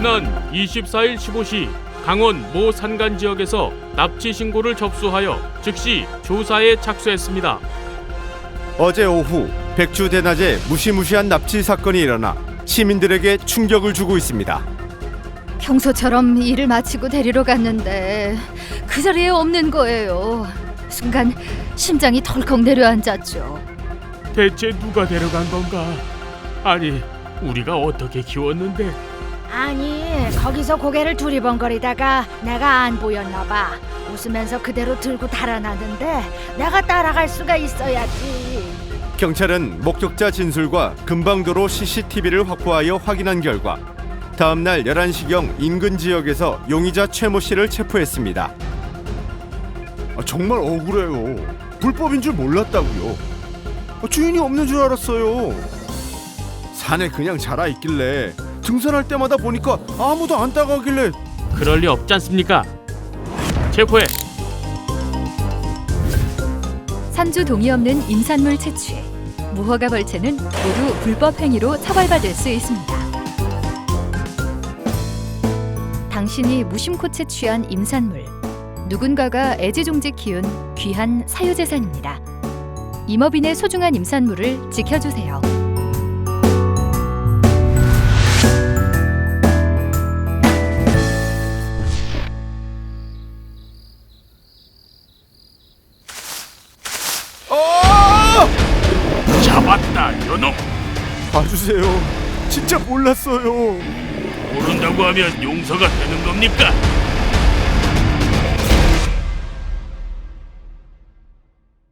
지난 24일 15시 강원 모 산간 지역에서 납치 신고를 접수하여 즉시 조사에 착수했습니다. 어제 오후 백주 대낮에 무시무시한 납치 사건이 일어나 시민들에게 충격을 주고 있습니다. 평소처럼 일을 마치고 데리러 갔는데 그 자리에 없는 거예요. 순간 심장이 덜컥 내려앉았죠. 대체 누가 데려간 건가? 아니, 우리가 어떻게 키웠는데? 아니 거기서 고개를 두리번거리다가 내가 안 보였나 봐 웃으면서 그대로 들고 달아나는데 내가 따라갈 수가 있어야지 경찰은 목격자 진술과 금방도로 CCTV를 확보하여 확인한 결과 다음 날 11시경 인근 지역에서 용의자 최모 씨를 체포했습니다. 아, 정말 억울해요. 불법인 줄 몰랐다고요. 아, 주인이 없는 줄 알았어요. 산에 그냥 자라 있길래 등산할 때마다 보니까 아무도 안 따가길래 그럴 리 없지 않습니까? 체포해. 산주 동의 없는 임산물 채취, 무허가 벌채는 모두 불법 행위로 처벌받을 수 있습니다. 당신이 무심코 채취한 임산물, 누군가가 애지중지 키운 귀한 사유재산입니다. 임업인의 소중한 임산물을 지켜주세요. 잡았다, 요놈. 봐주세요. 진짜 몰랐어요. 모른다고 하면 용서가 되는 겁니까?